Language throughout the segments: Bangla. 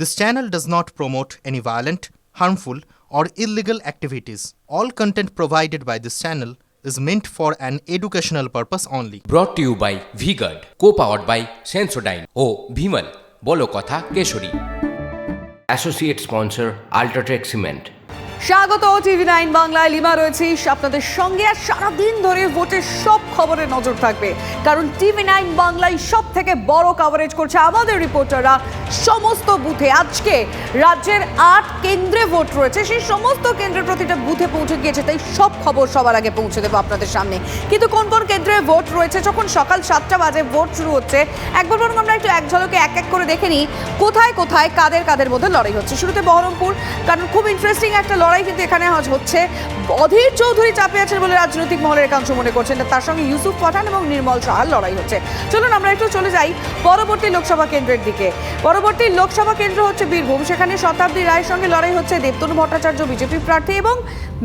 This channel does not promote any violent, harmful, or illegal activities. All content provided by this channel is meant for an educational purpose only. Brought to you by Vigard, co-powered by Sensodyne ও ভিমল বলো কথা কেশরী অ্যাসোসিয়েট স্পন্সর সিমেন্ট স্বাগত টিভি নাইন বাংলায়। লিমা রয়েছি আপনাদের সঙ্গে আর সারাদিন ধরে ভোটের সব খবরে নজর থাকবে। কারণ টিভি নাইন বাংলায় সব থেকে বড় কভারেজ করছে আমাদের রিপোর্টাররা সমস্ত বুথে। আজকে রাজ্যের আট কেন্দ্রে ভোট রয়েছে, সেই সমস্ত কেন্দ্রের প্রতিটা বুথে পৌঁছে গিয়েছে, তাই সব খবর সবার আগে পৌঁছে দেবো আপনাদের সামনে। কিন্তু কোন কোন কেন্দ্রে ভোট রয়েছে, যখন সকাল সাতটা বাজে ভোট শুরু হচ্ছে, একবার বরং আমরা একটু এক ঝলকে এক এক করে দেখে নিই, কোথায় কোথায়, কাদের কাদের মধ্যে লড়াই হচ্ছে। শুরুতে বহরমপুর, কারণ খুব ইন্টারেস্টিং একটা লড়াই কিন্তু এখানে আজ হচ্ছে। অধীর চৌধুরী চাপে আছেন বলে রাজনৈতিক মহলের একাংশ মনে করছেন। তার সঙ্গে ইউসুফ পাঠান এবং নির্মল সাহার লড়াই হচ্ছে। চলুন আমরা একটু চলে যাই পরবর্তী লোকসভা কেন্দ্রের দিকে। পরবর্তী লোকসভা কেন্দ্র হচ্ছে বীরভূম। সেখানে শতাব্দী রায়ের সঙ্গে লড়াই হচ্ছে দেবতনু ভট্টাচার্য, বিজেপি প্রার্থী এবং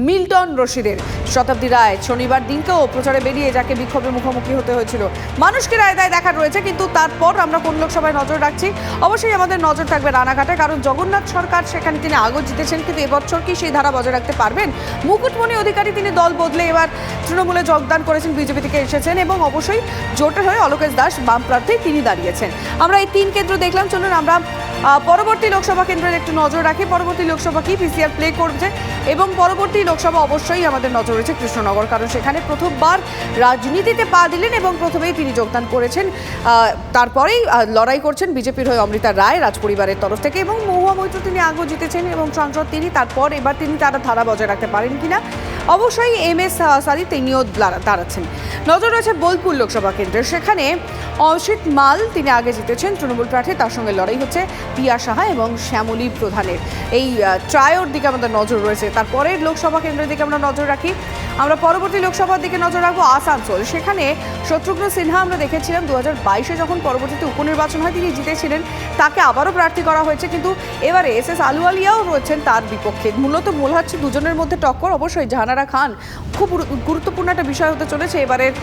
মিল্টন রশিদের। শতাব্দী রায় শনিবার দিনকেও প্রচারে বেরিয়ে যাকে বিক্ষোভের মুখোমুখি হতে হয়েছিল। মানুষকে রায় দায় দেখার রয়েছে, কিন্তু তারপর আমরা কোন লোকসভায় নজর রাখছি? অবশ্যই আমাদের নজর থাকবে রানাঘাটে, কারণ জগন্নাথ সরকার সেখানে তিনি আগত জিতেছেন, কিন্তু এবছর কি সেই ধারা বজায় রাখতে পারবেন? মুকুটমণি অধিকারী তিনি দল বদলে এবার তৃণমূলে যোগদান করেছেন, বিজেপি থেকে এসেছেন, এবং অবশ্যই জোটের হয়ে অলোকেশ দাস বাম প্রার্থী তিনি দাঁড়িয়েছেন। আমরা এই তিন কেন্দ্র দেখলাম, চলুন আমরা পরবর্তী লোকসভা কেন্দ্রের একটু নজর রাখি। পরবর্তী লোকসভা কি পিসিআর প্লে করছে এবং পরবর্তী লোকসভা অবশ্যই আমাদের নজর রয়েছে কৃষ্ণনগর, কারণ সেখানে প্রথমবার রাজনীতিতে পা দিলেন এবং প্রথমেই তিনি যোগদান করেছেন। তারপরেই লড়াই করছেন বিজেপির হয়ে অমৃতা রায় রাজপরিবারের তরফ থেকে এবং মহুয়া মৈত্র তিনি আগেও জিতেছেন এবং সংসদ তিনি, তারপর এবার তিনি তারা ধারা বজায় রাখতে পারেন কিনা অবশ্যই এম এস সারি তিনিও দাঁড়াচ্ছেন। নজর রয়েছে বোলপুর লোকসভা কেন্দ্রে। সেখানে অসিত মাল তিনি আগে জিতেছেন। তৃণমূল প্রার্থী, তার সঙ্গে লড়াই হচ্ছে পিয়া সাহা এবং শ্যামলী প্রধানের। এই ট্রায়োর দিকে আমাদের নজর রয়েছে। তারপরের লোকসভা কেন্দ্রের দিকে আমরা নজর রাখি। আমরা পরবর্তী লোকসভার দিকে নজর রাখব আসানসোল। সেখানে শত্রুঘ্ন সিনহা আমরা দেখেছিলাম দু হাজার বাইশে যখন পরবর্তীতে উপনির্বাচন হয়, তিনি জিতেছিলেন। তাকে আবারও প্রার্থী করা হয়েছে, কিন্তু এবারে এস এস আলুয়ালিয়াও রয়েছেন তার বিপক্ষে। মূলত মূল হচ্ছে দুজনের মধ্যে টক্কর। অবশ্যই জাহানারা খান খুব গুরুত্বপূর্ণ একটা বিষয় হতে চলেছে এবারের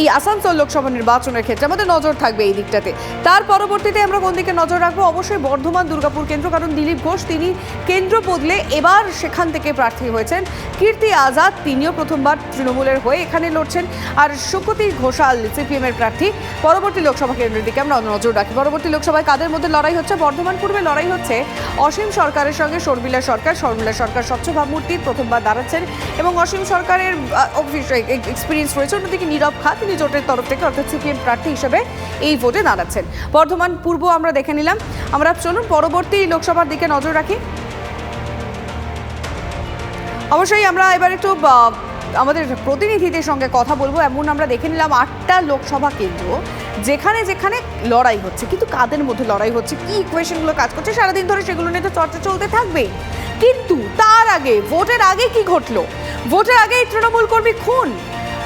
এই আসানসোল লোকসভা নির্বাচনের ক্ষেত্রে। আমাদের নজর থাকবে এই দিকটাতে। তার পরবর্তীতে আমরা কোন দিকে নজর রাখব? অবশ্যই বর্ধমান, দুর্গাপুর কেন্দ্র, কারণ দিলীপ ঘোষ তিনি কেন্দ্র বদলে এবার সেখান থেকে প্রার্থী হয়েছেন। কীর্তি আজাদ তিনিও প্রথমবার তৃণমূলের হয়ে এখানে লড়ছেন আর সুকতি ঘোষাল সিপিএম এর প্রার্থী। পরবর্তী লোকসভা কেন্দ্রের দিকে আমরা নজর রাখি। পরবর্তী লোকসভায় কাদের মধ্যে লড়াই হচ্ছে? বর্ধমান পূর্বে লড়াই হচ্ছে অসীম সরকারের সঙ্গে শর্মিলা সরকার শর্মিলা সরকার স্বচ্ছ ভাবমূর্তির প্রথমবার দাঁড়াচ্ছেন এবং অসীম সরকারের এক্সপিরিয়েন্স রয়েছে। অন্যদিকে নীরব খা, তিনি জোটের তরফ থেকে অর্থাৎ সিপিএম প্রার্থী হিসেবে এই ভোটে দাঁড়াচ্ছেন। বর্ধমান পূর্ব আমরা দেখে নিলাম। আমরা চলুন পরবর্তী লোকসভার দিকে নজর রাখি। অবশ্যই আমরা এবার একটু আমাদের প্রতিনিধিদের সঙ্গে কথা বলব। এমন আমরা দেখে নিলাম আটটা লোকসভা কেন্দ্র যেখানে যেখানে লড়াই হচ্ছে। কিন্তু কাদের মধ্যে লড়াই হচ্ছে? কি ইকুয়েশনগুলো কাজ করছে? সারাদিন ধরে সেগুলো নিয়ে তো চর্চা চলতে থাকবেই কিন্তু তার আগে, ভোটের আগে কি ঘটলো? ভোটের আগেই তৃণমূল কর্মী খুন।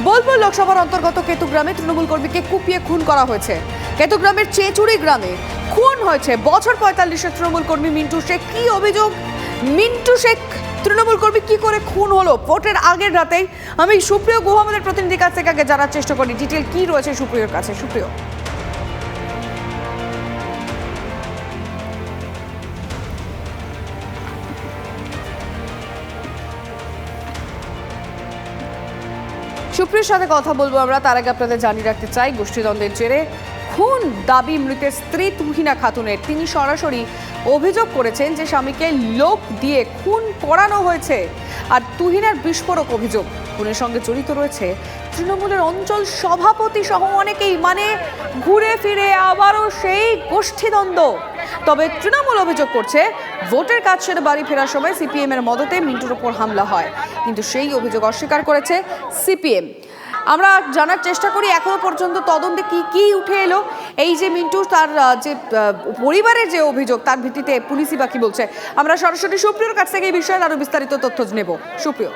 বোলপুর লোকসভার অন্তর্গত কেতুগ্রামে তৃণমূল কর্মীকে কুপিয়ে খুন করা হয়েছে। কেতুগ্রামের চেচুড়ি গ্রামে খুন হয়েছে। বছর পঁয়তাল্লিশের তৃণমূল কর্মী মিন্টু শেখ। কি অভিযোগ? মিন্টু শেখ তৃণমূল কর্মী কি করে খুন হলো? ভোটের আগের রাতেই আমি সুপ্রিয় গুহ আমাদের প্রতিনিধির কাছ থেকে আগে জানার চেষ্টা করি। ডিটেল কি রয়েছে সুপ্রিয়র কাছে? সুপ্রিয়। সুপ্রিয়র সাথে কথা বলব আমরা। তার আগে আপনাদের জানিয়ে রাখতে চাই, গোষ্ঠীদ্বন্দ্বের জেরে খুন দাবি মৃতের স্ত্রী তুহিনা খাতুনের। তিনি সরাসরি অভিযোগ করেছেন যে স্বামীকে লোক দিয়ে খুন করানো হয়েছে। আর তুহিনার বিস্ফোরক অভিযোগ, খুনের সঙ্গে জড়িত রয়েছে তৃণমূলের অঞ্চল সভাপতি সহ অনেকেই মানে ঘুরে ফিরে আবারও সেই গোষ্ঠীদ্বন্দ্ব। তবে তৃণমূল অভিযোগ করছে, ভোটের কাজ সেরে বাড়ি ফেরার সময় সিপিএম এর মদতে মিন্টুর ওপর হামলা হয়। কিন্তু সেই অভিযোগ অস্বীকার করেছে সিপিএম। আমরা জানার চেষ্টা করি, এখনও পর্যন্ত তদন্তে কি কি উঠে এলো? এই যে মিন্টু, তার যে পরিবারের যে অভিযোগ, তার ভিত্তিতে পুলিশই বা কি বলছে? আমরা সরাসরি সুপ্রিয়র কাছ থেকে এই বিষয়ে আরও বিস্তারিত তথ্য নেব। সুপ্রিয়।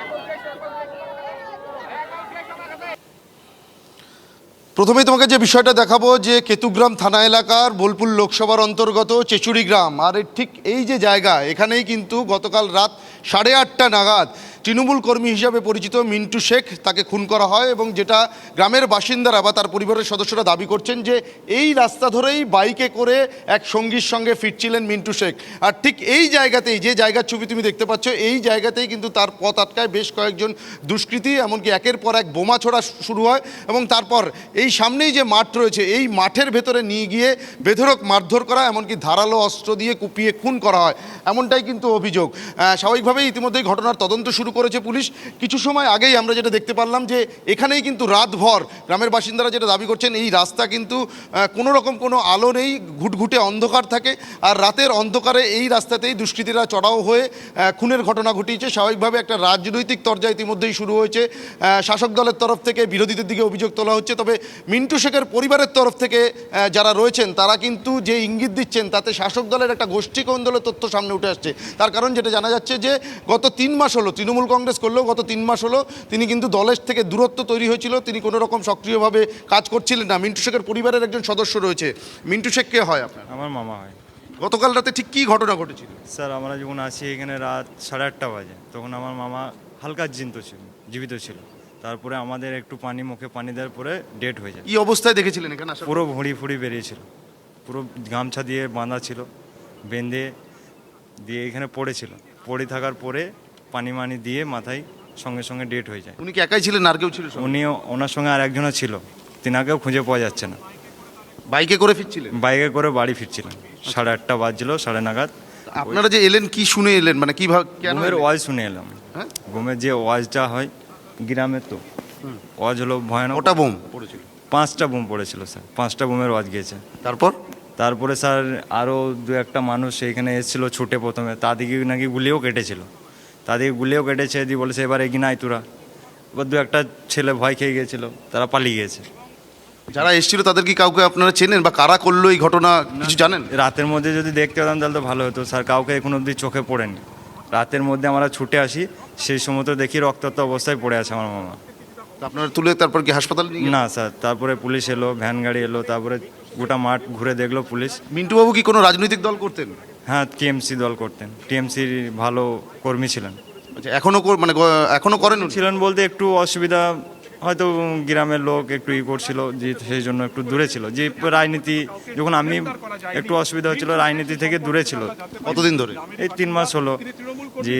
প্রথমেই তোমাকে যে বিষয়টা দেখাবো, যে কেতুগ্রাম থানা এলাকার বোলপুর লোকসভার অন্তর্গত চেচুড়ি গ্রাম আর ঠিক এই যে জায়গা, এখানেই কিন্তু গতকাল রাত সাড়ে আটটা নাগাদ তৃণমূল কর্মী হিসাবে পরিচিত মিন্টু শেখ তাকে খুন করা হয় এবং যেটা গ্রামের বাসিন্দারা বা তার পরিবারের সদস্যরা দাবি করছেন যে এই রাস্তা ধরেই বাইকে করে এক সঙ্গীর সঙ্গে ফিরছিলেন মিন্টু শেখ। আর ঠিক এই জায়গাতেই, যে জায়গার ছবি তুমি দেখতে পাচ্ছ, এই জায়গাতেই কিন্তু তার পথ আটকায় বেশ কয়েকজন দুষ্কৃতী, এমনকি একের পর এক বোমা ছোড়া শুরু হয় এবং তারপর এই সামনেই যে মাঠ রয়েছে, এই মাঠের ভেতরে নিয়ে গিয়ে বেধরক মারধর করা, এমনকি ধারালো অস্ত্র দিয়ে কুপিয়ে খুন করা হয়, এমনটাই কিন্তু অভিযোগ। স্বাভাবিকভাবেই ইতিমধ্যেই ঘটনার তদন্ত শুরু করেছে পুলিশ, কিছু সময় আগেই আমরা যেটা দেখতে পারলাম যে এখানেই কিন্তু রাতভর গ্রামের বাসিন্দারা যেটা দাবি করছেন, এই রাস্তা কিন্তু কোনো রকম কোনো আলো নেই, ঘুটঘুটে অন্ধকার থাকে আর রাতের অন্ধকারে এই রাস্তাতেই দুষ্কৃতীরা চড়াও হয়ে খুনের ঘটনা ঘটিয়েছে। স্বাভাবিকভাবে একটা রাজনৈতিক তরজা ইতিমধ্যেই শুরু হয়েছে। শাসক দলের তরফ থেকে বিরোধীদের দিকে অভিযোগ তোলা হচ্ছে, তবে মিন্টু শেখের পরিবারের তরফ থেকে যারা রয়েছেন, তারা কিন্তু যে ইঙ্গিত দিচ্ছেন, তাতে শাসক দলের একটা গোষ্ঠী কোন্দলের তথ্য সামনে উঠে আসছে। তার কারণ যেটা জানা যাচ্ছে যে, গত তিন মাস হলো, তৃণমূল কংগ্রেস করলেও গত তিন মাস হলো তিনি কিন্তু দলের থেকে দূরত্ব তৈরি হয়েছিল তিনি কোনো রকম সক্রিয়ভাবে কাজ করছিলেন না। মিন্টু শেখের পরিবারের একজন সদস্য রয়েছে। মিন্টু শেখ কে হয় আপনার? আমার মামা হয়। গতকাল রাতে ঠিক কী ঘটনা ঘটেছিল? স্যার আমরা যখন আসি এখানে রাত সাড়ে আটটা বাজে তখন আমার মামা হালকা জিন্ত ছিল জীবিত ছিল। তারপরে আমাদের একটু পানি মুখে পানি দেওয়ার পরে ডেট হয়ে যায়। কি অবস্থায় দেখেছিলেন এখানে পুরো? ভুঁড়ি ফুড়ি বেরিয়েছিল। পুরো গামছা দিয়ে বাঁধা ছিল বেঁধে দিয়ে এখানে পড়েছিল। পড়ে থাকার পরে পানি মানি দিয়ে মাথায় সঙ্গে সঙ্গে ডেট হয়ে যায়। উনি কি একাই ছিলেন? আর কেউ ছিল সঙ্গে? উনিও ওনার সঙ্গে আর একজনও ছিল। তিনাকেও খুঁজে পাওয়া যাচ্ছে না। বাইকে করে ফিরছিলেন? বাইকে করে বাড়ি ফিরছিলেন সাড়ে আটটা বাজছিল সাড়ে নাগাদ। আপনারা যে এলেন কি শুনে এলেন? মানে কি ভাব- কেন ঘুমের এলেন? ওয়াজ শুনে এলাম। হ্যাঁ? ঘুমের যে ওয়াজটা হয় গ্রামের তো ওয়াজ হলো ভয়ানক। ওটা বোম পড়েছিল? পাঁচটা বোম পড়েছিল স্যার। পাঁচটা বোমের ওয়াজ গিয়েছে। তারপর? তারপরে স্যার আরও দু একটা মানুষ এখানে এসেছিল ছুটে প্রথমে। তাদেরকে নাকি গুলিও কেটেছিল। তাদেরকে গুলিও কেটেছে দিয়ে বলেছে এবার এগিয়ে নাই তোরা। এবার দু একটা ছেলে ভয় খেয়ে গিয়েছিল তারা পালিয়ে গিয়েছে। যারা এসেছিল তাদের কি কাউকে আপনারা চেনেন বা কারা করল এই ঘটনা কিছু জানেন? রাতের মধ্যে যদি দেখতে পেতাম তাহলে তো ভালো হতো। স্যার কাউকে এখন অবধি চোখে পড়েনি। রাতের মধ্যে আমরা ছুটে আসি সেই সময় তো দেখি রক্তাক্ত অবস্থায় পড়ে আছে আমার মামা। আপনারা তুলে তারপর কি হাসপাতাল না স্যার তারপরে পুলিশ এলো ভ্যান গাড়ি এলো তারপরে গোটা মাঠ ঘুরে দেখল পুলিশ। মিন্টু বাবু কি কোনো রাজনৈতিক দল করতেন? হ্যাঁ টিএমসি দল করতেন। টিএমসির ভালো কর্মী ছিলেন। আচ্ছা এখনও কর- মানে এখনও এখনও করেন ছিলেন বলতে একটু অসুবিধা হয়তো গ্রামের লোক একটু ই করছিল যে সেই জন্য একটু দূরে ছিল। যে রাজনীতি যখন আমি একটু অসুবিধা হচ্ছিল রাজনীতি থেকে দূরে ছিল। কতদিন ধরে? এই তিন মাস হলো যে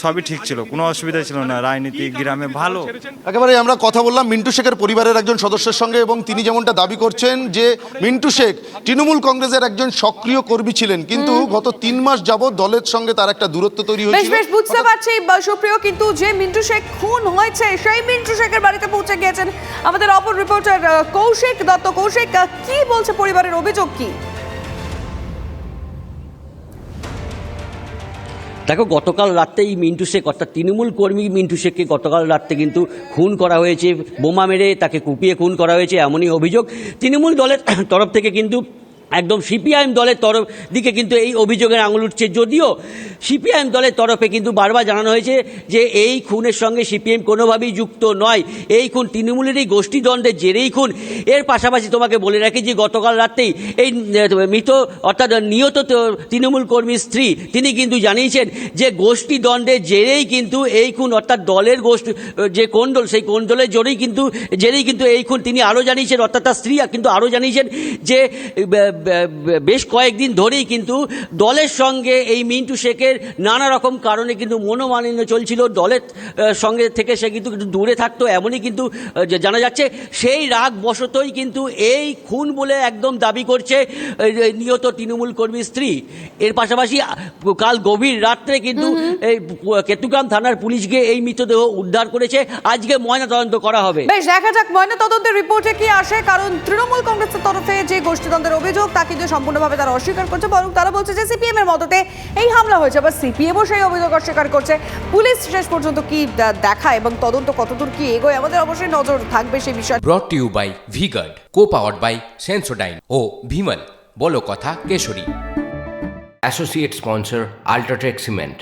সবই ঠিক ছিল কোনো অসুবিধা ছিল না রাজনীতি গ্রামে ভালো। একেবারে আমরা কথা বললাম মিন্টু শেখের পরিবারের একজন সদস্যের সঙ্গে এবং তিনি যেমনটা দাবি করছেন যে মিন্টু শেখ তৃণমূল কংগ্রেসের একজন সক্রিয় কর্মী ছিলেন কিন্তু গত তিন মাস যাবৎ দলের সঙ্গে তার একটা দূরত্ব তৈরি বেশ বেশ বুঝতে পারছি সুপ্রিয় কিন্তু যে মিন্টু শেখ খুন হয়েছে সেই মিন্টু শেখের বাড়িতে পৌঁছে গিয়েছেন আমাদের অপর রিপোর্টার কৌশিক দত্ত। কৌশিক কি বলছে পরিবারের অভিযোগ কি? দেখো, গতকাল রাতে এই মিন্টু শেখ, অর্থাৎ তৃণমূল কর্মী মিন্টু শেখকে গতকাল রাতে কিন্তু খুন করা হয়েছে, বোমা মেরে তাকে কুপিয়ে খুন করা হয়েছে, এমনই অভিযোগ। তৃণমূল দলের তরফ থেকে কিন্তু একদম সিপিআইএম দলের তরফ দিকে কিন্তু এই অভিযোগের আঙুল উঠছে। যদিও সিপিআইএম দলের তরফে কিন্তু বারবার জানানো হয়েছে যে এই খুনের সঙ্গে সিপিএম কোনোভাবেই যুক্ত নয়। এই খুন তৃণমূলের এই গোষ্ঠীদ্বন্দ্বের জেরেই খুন। এর পাশাপাশি তোমাকে বলে রাখি যে গতকাল রাতেই এই মৃত, অর্থাৎ নিহত তৃণমূল কর্মীর স্ত্রী, তিনি কিন্তু জানিয়েছেন যে গোষ্ঠী দ্বন্দ্বের জেরেই কিন্তু এই খুন, অর্থাৎ দলের গোষ্ঠী, যে কোন্দল সেই কোন্দলের জোরেই কিন্তু, জেরেই কিন্তু এই খুন। তিনি আরও জানিয়েছেন, অর্থাৎ তার স্ত্রী কিন্তু আরও জানিয়েছেন যে বেশ কয়েকদিন ধরেই কিন্তু দলের সঙ্গে এই মিন্টু শেখের নানা রকম কারণে কিন্তু মনোমালিন্য চলছিল। দলের সঙ্গে থেকে সে কিন্তু দূরে থাকতো এমনই কিন্তু জানা যাচ্ছে সেই রাগ বশতই কিন্তু এই খুন বলে একদম দাবি করছে নিহত তৃণমূল কর্মীর স্ত্রী। এর পাশাপাশি কাল গভীর রাত্রে কিন্তু এই কেতুগ্রাম থানার পুলিশ গিয়ে এই মৃতদেহ উদ্ধার করেছে। আজকে ময়না তদন্ত করা হবে। বেশ দেখা যাক ময়না তদন্তের রিপোর্টে কি আসে কারণ তৃণমূল কংগ্রেসের তরফে যে গোষ্ঠীদ্বন্দ্বের অভিযোগ তা কিন্তু সম্পূর্ণভাবে তারা অস্বীকার করছে বরং তারা বলছে যে সিপিএম এর মততে এই হামলা হয়েছে। আবার সিপিএমও সেই অভিযোগ অস্বীকার করছে। পুলিশ শেষ পর্যন্ত কি দেখা দেখায় এবং তদন্ত কতদূর কি এগোয় আমাদের অবশ্যই নজর থাকবে সেই বিষয়ে। Brought to you by V-Guard co powered by Sensodyne ও ভিমল বলো কথা Kesari. Associate sponsor UltraTech Cement